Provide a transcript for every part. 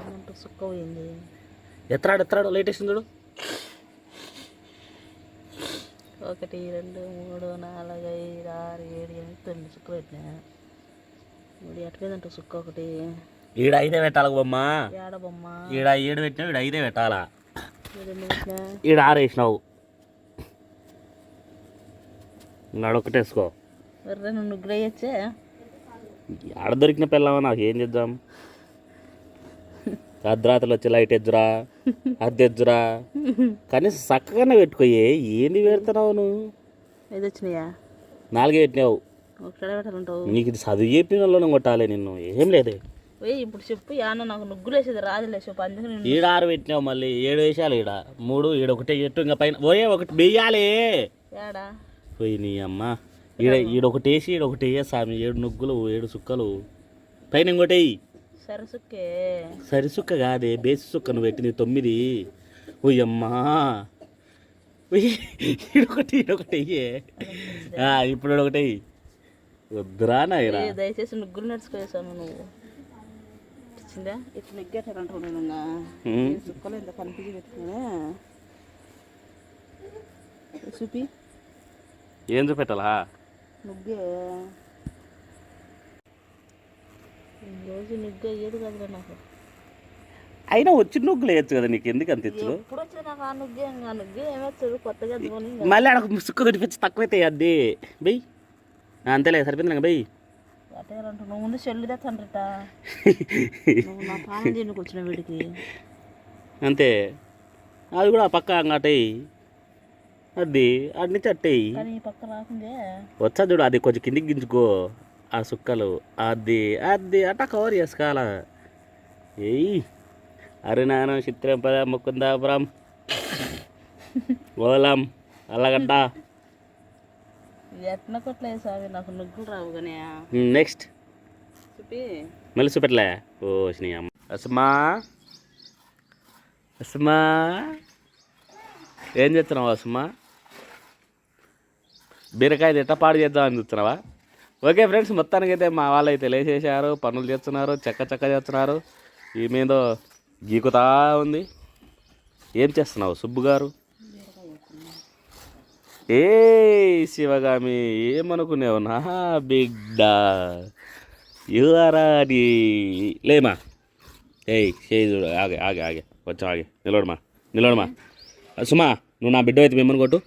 అన్నంత సుక్క పోయింది ఎత్తాడు ఎత్తాడు లేటెస్ట్ చూడు. ఒకటి రెండు మూడు నాలుగు ఐదు ఆరు ఏడు ఎనిమిది తొమ్మిది సుక్క పెట్టినా. ఇప్పుడు ఎట్లేదంట సుక్క ఒకటి. ఈడ ఐదే పెట్టాలి బొమ్మ. ఏడ బొమ్మ? ఈడ ఏడు పెట్టినావు ఈడ ఐదే పెట్టాలా? పెట్టినా? ఈడ ఒకటి వేసుకో. ఎర్ర నువ్వు గ్రేయచ్చే ఆడ దొరికిన పిల్లవా నాకు? ఏం చేద్దాం? అర్ధరాత్రులు వచ్చి లైట్ ఎద్దురా అద్దె ఎద్దురా. కనీసం చక్కగానే పెట్టుకోయే ఏంది పెడుతున్నావు నువ్వు? వచ్చినాయా? నాలుగే పెట్టినావు. నీకు ఇది చదువు చెప్పిన వాళ్ళని కొట్టాలి నిన్ను ఏం లేదే. ఇప్పుడు చెప్పు యాన్న నాకు నుగ్గులు వేసేది రాదులే చెప్పు ఈడ ఆరు పెట్టినావు మళ్ళీ ఏడు వేసాలి ఈడ. మూడు ఈడ ఒకటే ఎట్టు ఇంకా పైన పోయే ఒకటి వెయ్యాలి. ఏడా పోయి నీ అమ్మ. ఈడ ఈడ ఒకటి వేసి ఈడ ఒకటి వేయ స్వామి ఏడు నుగ్గులు ఏడు సుక్కలు పైన ఇంకోటి వెయ్యి సరే సుక్కే సరి సుక్క కాదే బేసి సుక్క నువ్వు పెట్టింది తొమ్మిది. ఓయమ్మా. ఉయ్, ఈడొకటి ఈడొకటి వెయ్యే ఆ, ఇప్పుడు వెయ్యి వద్దురా నాయరా దయచేసి నుగ్గులు నడుచుకోసాను నువ్వు. వచ్చిందా ఇట్లా సుక్కలు కనిపించి పెట్టుకున్నా చూపి. ఏం చూపెట్టాలా? నుగ్గే. రోజు నుగ్గు అయ్యేది కదరా నాకు. అయినా వచ్చిన నుగ్గులు వేయచ్చు కదా నీకు? ఎందుకు అంత ఇచ్చులు ఎప్పుడు వచ్చినా నాకు ఆ నుగ్గే ఆ నుగ్గే ఏమొచ్చు కొత్తగా ధోని మళ్ళీ ఆడ సుక్క దొరికించి తక్కువైతే అది బెయ్యి అంతేలే సరిపోయింది అట్టేయాలంట నువ్వు ముందు చెల్లి తెచ్చండ్రట నువ్వు నా పానం దీనికి వచ్చిన వీడికి. అంతే. అది కూడా ఆ పక్క అంగటేయి అది అడి నుంచి అట్టేయి కానీ ఈ పక్క రాకుందే. వచ్చా చూడు అది కొంచెం కిందికి గించుకో ఆ సుక్కలు అది అది అట్ట కవర్ చేసుకోవాలా ఏయ్ అరే నాన్న చిత్రం పద ముకుందాపురం. ఓలం అల్లగడ్డ. ఎట్న కొట్లేదు సామి నాకు నుగ్గులు రావు కానీ నెక్స్ట్. చూపి. మళ్ళీ చూపెట్టలే ఓ నీ అమ్మ. అసమా. అసమా. ఏం చేస్తున్నావు అసమా? బీరకాయ ఎట్ట పాడు చేద్దామని చూస్తున్నావా? ఓకే ఫ్రెండ్స్ మొత్తానికి అయితే మా వాళ్ళు అయితే లేచేసారు పనులు చేస్తున్నారు చెక్క చెక్క చేస్తున్నారు. ఈమెదో గీకుతా ఉంది. ఏం చేస్తున్నావు సుబ్బు గారు? ఏ శివగామి ఏమనుకునేవు నా బిడ్డ? యువరాడి లేమా? ఏయ్ చేయి చూడు ఆగే ఆగే ఆగే కొంచెం ఆగే నిలవడమా నిలవడమా సుమా నువ్వు నా బిడ్డ అయితే మిమ్మల్ని కొట్టు.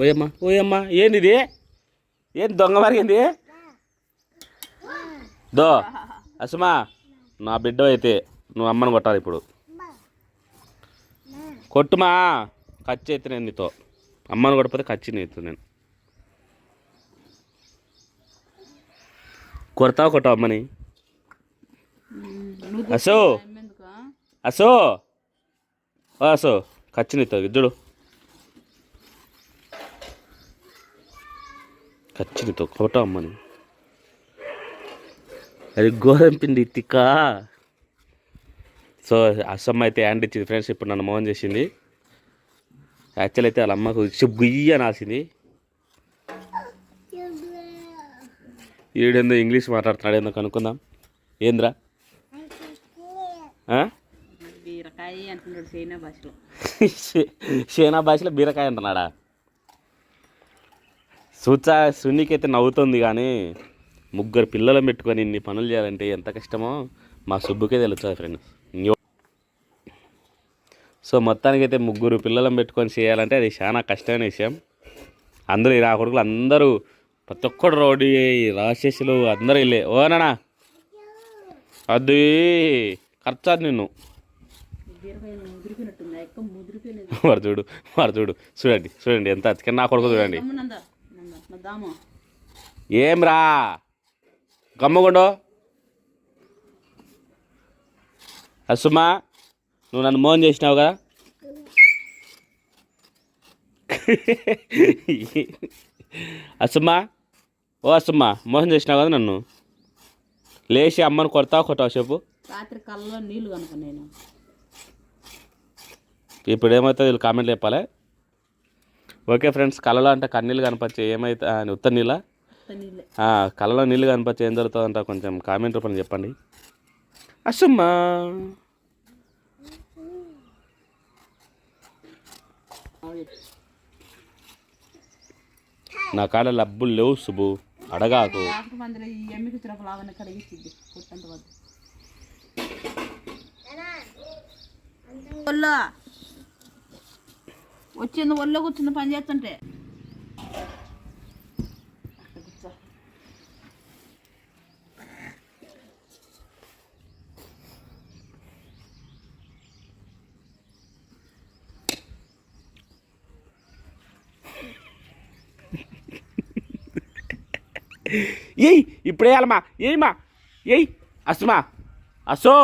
ఓయమ్మా ఓయమ్మా ఏంది ఇది ఏంది దొంగ మరిగింది? దో అసుమా నా బిడ్డ అయితే నువ్వు అమ్మని కొట్టాలి ఇప్పుడు. కొట్టుమా ఖర్చు అయితే నేను నీతో. అమ్మని కొట్టకపోతే ఖర్చు నీతో నేను. కొడతావు కొట్టావు అమ్మని? అసో అసో ఓ అసో ఖర్చు నీతో చూడు. నీతో కొట్టావు అమ్మని అది గోధుమ పిండి తిక్క. సో అసమ్మ అయితే హ్యాండ్ ఇచ్చింది ఫ్రెండ్స్ ఇప్పుడు నన్ను మోహన్ చేసింది. యాక్చువల్ అయితే వాళ్ళ అమ్మకు గుయ్య నాసింది ఈడేందో ఇంగ్లీష్ మాట్లాడుతున్నాడు ఏందో కనుక్కుందాం. ఏంద్రా? షేనా భాషలో బీరకాయ అంటున్నాడా? సూచా సున్నికైతే నవ్వుతుంది కానీ ముగ్గురు పిల్లలను పెట్టుకొని ఇన్ని పనులు చేయాలంటే ఎంత కష్టమో మా సుబ్బుకే తెలుస్తుంది ఫ్రెండ్స్ సో మొత్తానికైతే ముగ్గురు పిల్లలను పెట్టుకొని చేయాలంటే అది చాలా కష్టమైన విషయం. అందరూ ఈ నా కొడుకులు అందరూ ప్రతి ఒక్కడు రోడ్డు రాక్షసులు అందరూ వెళ్ళే ఓనా అది ఖర్చు అది నిన్ను వాడు చూడు వాడు చూడు. చూడండి చూడండి. ఎంత చికెన్ నా కొడుకు చూడండి. ఏం రా గమ్మగుండు అసుమా నువ్వు నన్ను మోహన్ చేసినావు కదా? అసుమా ఓ అసుమా మోహన్ చేసినావు కదా నన్ను? లేచి అమ్మను కొడతావు కొట్టావు చెప్పు? రాత్రి కళ్ళలో నీళ్ళు కనుక నేను. ఇప్పుడు ఏమవుతుంది? వీళ్ళు కామెంట్లు చెప్పాలి? ఓకే ఫ్రెండ్స్ కళలో అంటే కన్నీళ్ళు కనపచ్చే ఏమైతే ఉత్త నీళ్ళ? నీళ్ళే. కళలో నీళ్ళు కనపచ్చే ఏం జరుగుతుందంట కొంచెం కామెంట్ రూపంలో చెప్పండి. అసమ్మా. నా కాడ లబ్బులు లేవు సుబు అడగాకు. వచ్చింది ఒళ్ళో కూర్చుంది పని చేస్తుంటే. ఏయ్ ఇప్పుడే వేయాలమ్మా ఏయమ్మా ఏయ్ అస్మా అసో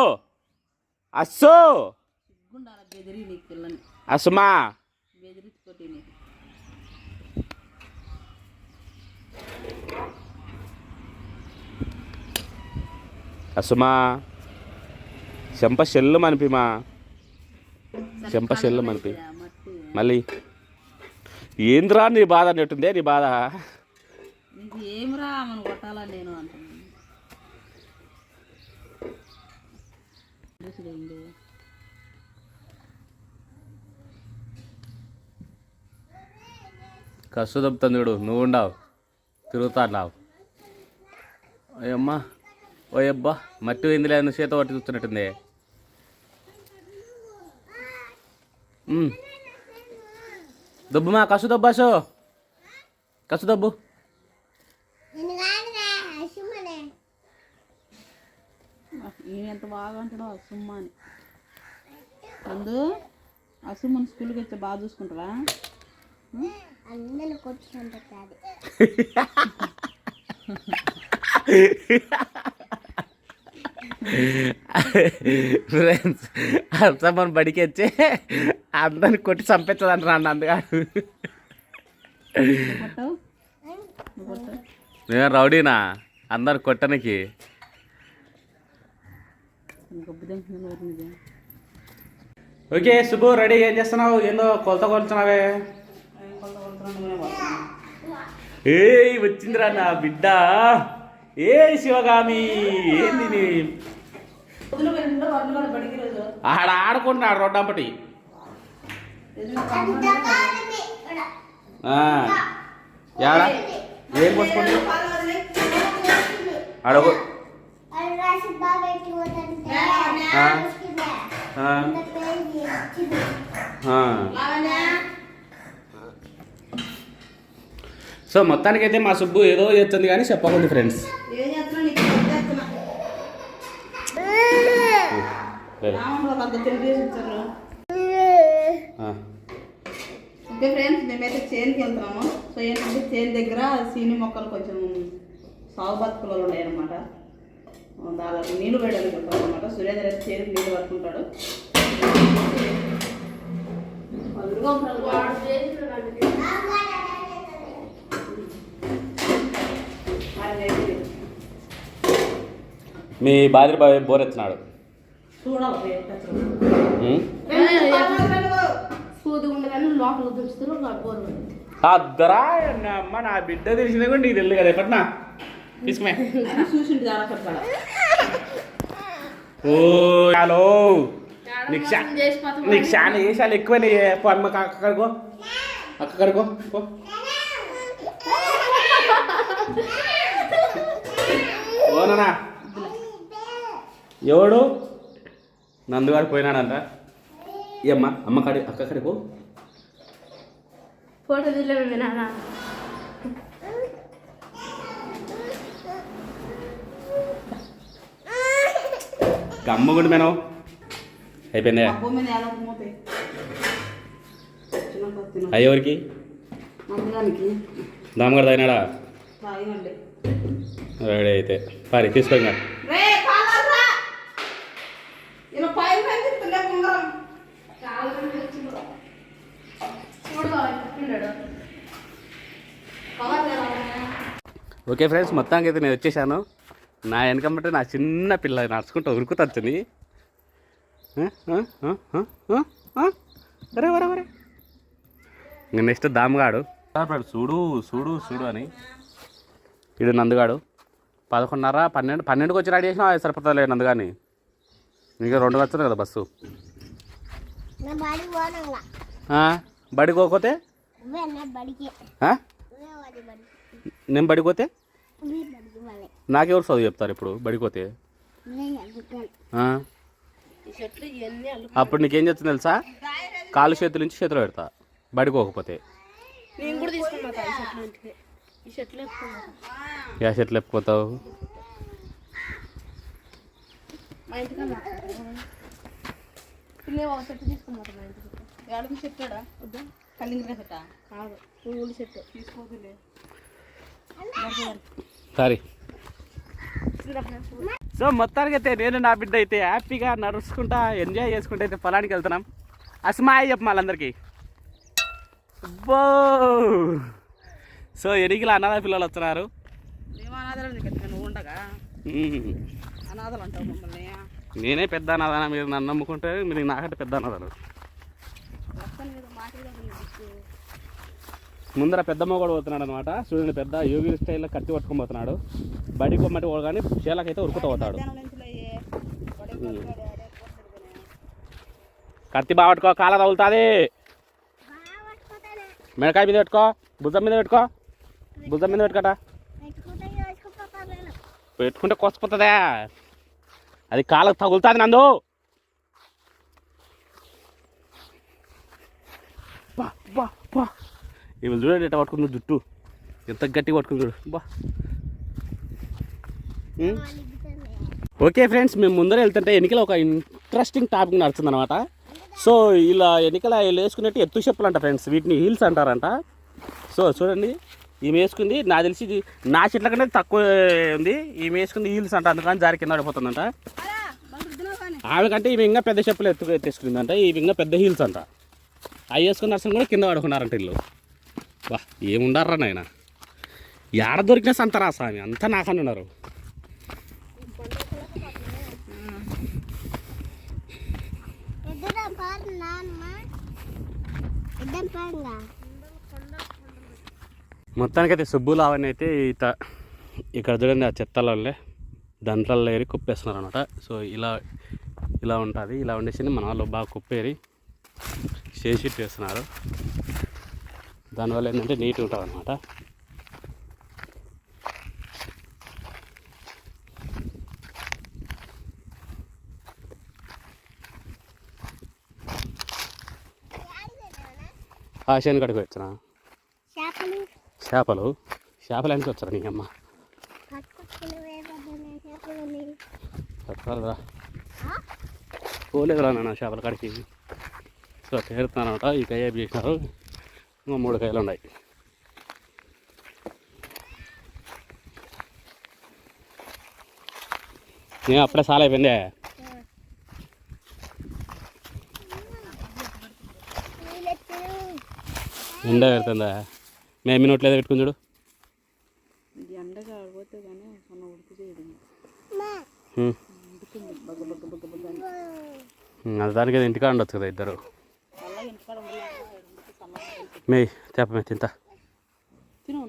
పిల్లని. అస్మా బెదిరించుకోటి నీకు అసుమా. చెంప చెల్లు మనిపిమా చెంప చెల్లు మనిపి. మళ్ళీ ఏంద్రా నీ బాధ అన్నట్టుందే నీ బాధ. కసు దొబ్బుతుంది చూడు నువ్వు ఉండవు తిరుగుతాన్నావు అయ్యమ్మా. ఓయబ్బా మట్టి పోయింది లేదు చేత పట్టి చూస్తున్నట్టుంది. దొబ్బుమా కసు దొబ్బాసు కసు. దొబ్బు. ఈయన ఎంత బాగా అంటాడో అసుమ్మ అని. అందు అసుమ్మని స్కూల్కి వచ్చి బాగా చూసుకుంటారా అందరూ కొట్టుకుంటారు ఫ్రెండ్స్ అర్థమని బడికి వచ్చి అందరిని కొట్టి చంపించదు అంటున్నాను అందుగా నేను రౌడీనా? అందరు కొట్టనికి. ఓకే శుభు రెడీ ఏం చేస్తున్నావు? ఏందో కొలత కొలుతున్నావే. ఏయ్ వచ్చిందిరా నా బిడ్డ. ఏ శివగామి ఏంది నీ ఆడ ఆడుకుంటున్నాడు రొడ్డంపటి. ఏం కొట్టుకుంటు అడగు. సో మొత్తానికైతే మా సుబ్బు ఏదో చేస్తుంది కానీ చెప్పకండి ఫ్రెండ్స్ ఓకే ఫ్రెండ్స్ మేమైతే చేనుకి వెళ్తున్నాము సో ఏంటంటే చేను దగ్గర సీని మొక్కలు కొంచెం సాగు బతుకులు ఉన్నాయి అనమాట దానికి నీళ్ళు వేయడానికి వెళ్తాం అనమాట సురేంద్ర అయితే చేనుకి నీళ్ళు పట్టుకుంటాడు. మీ భార్య బోరెత్తున్నాడు అద్దరా నా అమ్మ నా బిడ్డ తెలిసిందే కూడా నీకు తెలియదు కదా తీసుకుమే. కట్టాల ఓ హలో. నీకు శా- నీకు చాలా వేసాలు ఎక్కువనే పో అమ్మ అక్కడికో అక్కడికో పో. ఓననా ఎవడు? నందుగాడు పోయినాడంట. ఏ అమ్మ అమ్మ కాడి అక్క కాడికి పో. ఫోటో తీయలేదు నాన్న. గమ్మగుండు మేనం. అయిపోయిందే? అయ్యవరికి దామగారు తగినాడా? తాగినండి రెడీ అయితే. పారి తీసుకోండి రే కాలరా ఇలా పైన పైన తిప్పులే ఉంగరం ఓకే ఫ్రెండ్స్ మొత్తానికి అయితే నేను వచ్చేసాను. నా వెనకమంటే నా చిన్న పిల్ల నడుచుకుంటూ ఉరుకుతుంది అరే వరే వరే ఇంకా నెక్స్ట్ దామగాడు. చూడు చూడు చూడు అని. ఇడు నందుగాడు. పదకొండున్నర పన్నెండు పన్నెండుకి వచ్చి రెడీ చేసినా సరిపోతుంది నందుగాని. ఇంకా రెండు వచ్చారు కదా బస్సు. నా బడి పోనంగా ఆ, బడికి పోకపోతే? నేను బడికి పోతే ఇవే బడికి వాళ్ళే నాకెవరు చదువు చెప్తారు ఇప్పుడు బడికి పోతే ఇవే చదువుతాను ఆ? ఈ చెట్లు ఇవన్నీ అల్లు అప్పుడు నీకేం చెప్తుంది తెలుసా? కాలు చేతుల నుంచి చేతులు పెడతా బడికి పోకపోతే నేను కూడా తీసుకున్నా ఈ షర్ట్లు ఇంటికి. ఈ షర్ట్లు వేసుకున్నా యా చెట్లు ఎప్పుకోతావు చెట్టా సరే సో మొత్తానికి అయితే నేను నా బిడ్డ అయితే హ్యాపీగా నడుచుకుంటా ఎంజాయ్ చేసుకుంటా అయితే పొలానికి వెళ్తున్నాం. అస్మాయి చెప్పు వాళ్ళందరికీ అబ్బో! సో ఎనికిల అనాథ పిల్లలు వస్తున్నారు. నేనే పెద్ద అనాథన? మీరు నన్ను నమ్ముకుంటే మీరు నాకంటే పెద్ద అనాథలు. ముందర పెద్ద మొగడు పోతున్నాడు అనమాట చూడండి పెద్ద యోగి స్టైల్లో కత్తి పట్టుకొని పోతున్నాడు. బడికి పొమ్మటి కానీ చేలకైతే ఉరుకుతూ పోతాడు. కత్తి బాగా పట్టుకో కాల తగులుతుంది. మెడకాయ మీద పెట్టుకో భుజం మీద పెట్టుకో. భుజం మీద పెట్టుకోట. పెట్టుకుంటే కొచ్చిపోతుందా అది కాళ్ళకు తగులుతుంది నందు. బా బా బా. ఇవి చూడండి ఎట్లా పట్టుకుంది జుట్టు. ఎంత గట్టిగా పట్టుకుంది చూడు. బా? ఓకే ఫ్రెండ్స్ మేము ముందర వెళ్తుంటే ఎన్నికల ఒక ఇంట్రెస్టింగ్ టాపిక్ నడుస్తుంది అనమాట సో ఇలా ఎన్నికల వీళ్ళు వేసుకున్నట్టు ఎత్తు చెప్పులు అంట ఫ్రెండ్స్ వీటిని హీల్స్ అంటారంట. సో చూడండి ఈమె వేసుకుంది నాకు తెలిసి ఇది నా చెట్ల కంటే తక్కువ ఉంది ఈమె వేసుకుంది హీల్స్ అంట అందుకని జారి కింద పడిపోతుందంట. ఆమె కంటే ఈమె ఇంకా పెద్ద చెప్పులు ఎత్తు ఎత్తేసుకుందంట ఈమె ఇంకా పెద్ద హీల్స్ అంట. అవి వేసుకున్న నర్సం కూడా కింద పడుకున్నారంట ఇల్లు వా ఏముండారా నాయన? ఏడ దొరికినా సంతరా స్వామి అంతా నాకని ఉన్నారు. మొత్తానికైతే సుబ్బు లావని అయితే ఇత ఇక్కడ చూడండి ఆ చెత్తలలో దాంట్లో ఏరి కుప్పేస్తున్నారు అనమాట సో ఇలా ఇలా ఉంటుంది. ఇలా ఉండేసి మన వాళ్ళు బాగా కుప్పేరి చేసి వేస్తున్నారు. దానివల్ల ఏంటంటే నీట్గా ఉంటుంది అనమాట ఆ శని కడికి వచ్చినా చేపలు. చేపలు? ఎందుకు వచ్చారు నీ అమ్మ? పట్టుకోలేదురా పోలేదురా నాన్న చేపల కాడికి. సో తేరుతున్నానమాట ఈ కయ్య చేసినారు ఇంకా మూడు కాయలు ఉన్నాయి. నేను అప్పుడే సాల్ అయిపోయిందే? ఎండ పెడుతుందా? మేము ఏదో పెట్టుకుని చూడు. అది దానికి ఇంటికాడ ఉండొచ్చు కదా ఇద్దరు. మేయ్ తేపమే తింటా తిను